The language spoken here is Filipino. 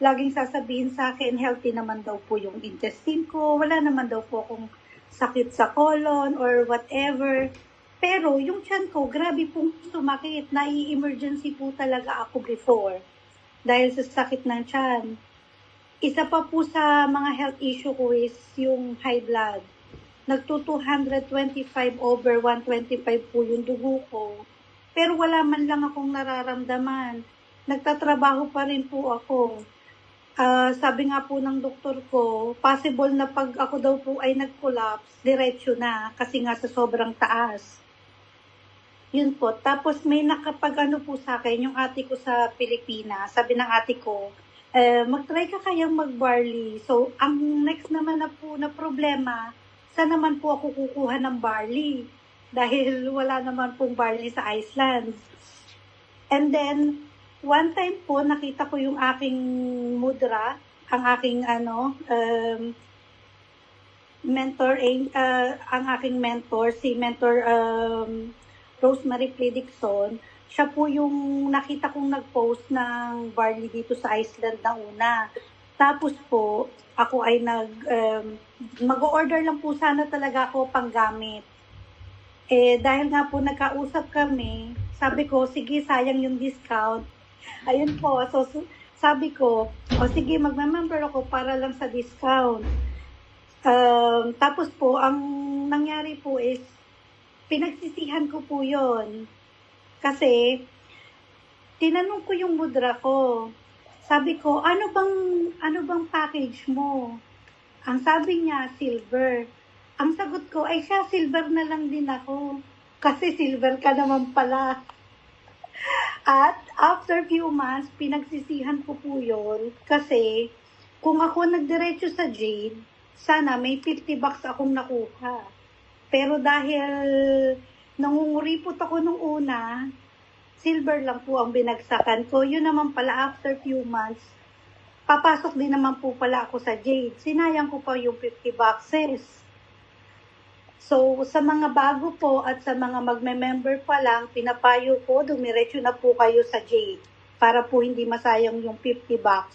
laging sasabihin sa akin, healthy naman daw po yung intestine ko, wala naman daw po akong sakit sa colon or whatever. Pero yung tiyan ko, grabe pong sumakit. Nai-emergency po talaga ako before dahil sa sakit ng tiyan. Isa pa po sa mga health issue ko is yung high blood. Nagto 225 over 125 po yung dugo ko. Pero wala man lang akong nararamdaman. Nagtatrabaho pa rin po ako. Ah, sabi nga po ng doktor ko, possible na pag ako daw po ay nag-collapse, diretso na kasi nga sa sobrang taas. Yun po. Tapos may nakapag ano po sa akin, yung ate ko sa Pilipinas, sabi ng ate ko, eh, mag-try ka kayang mag-barley. So, ang next naman na po na problema, saan naman po ako kukuha ng barley? Dahil wala naman pong barley sa Iceland. And then, one time po, nakita ko yung aking mudra, ang aking ano, um, mentor, eh, uh, ang aking mentor, si mentor um, Rosemary P. Dixon, siya po yung nakita kong nag-post ng barley dito sa Iceland na una. Tapos po, ako ay nag, um, mag-order lang po sana talaga ako panggamit. Eh, dahil nga po nagkausap kami, sabi ko, sige, sayang yung discount. Ayun po, so sabi ko, o sige, magme-member ako para lang sa discount. Um, tapos po, ang nangyari po is, pinagsisihan ko po yon Kasi, tinanong ko yung mudra ko. Sabi ko, ano bang, ano bang package mo? Ang sabi niya, silver. Ang sagot ko, ay siya, silver na lang din ako. Kasi silver ka naman pala. At after few months, pinagsisihan ko po yun. Kasi, kung ako nagdiretso sa Jade, sana may 50 bucks akong nakuha. Pero dahil nangunguripot ako nung una, silver lang po ang binagsakan ko. Yun naman pala after few months, papasok din naman po pala ako sa Jade. Sinayang ko pa yung 50 boxes. So, sa mga bago po at sa mga magme-member pa lang, pinapayo ko, dumiretso na po kayo sa Jade para po hindi masayang yung 50 bucks.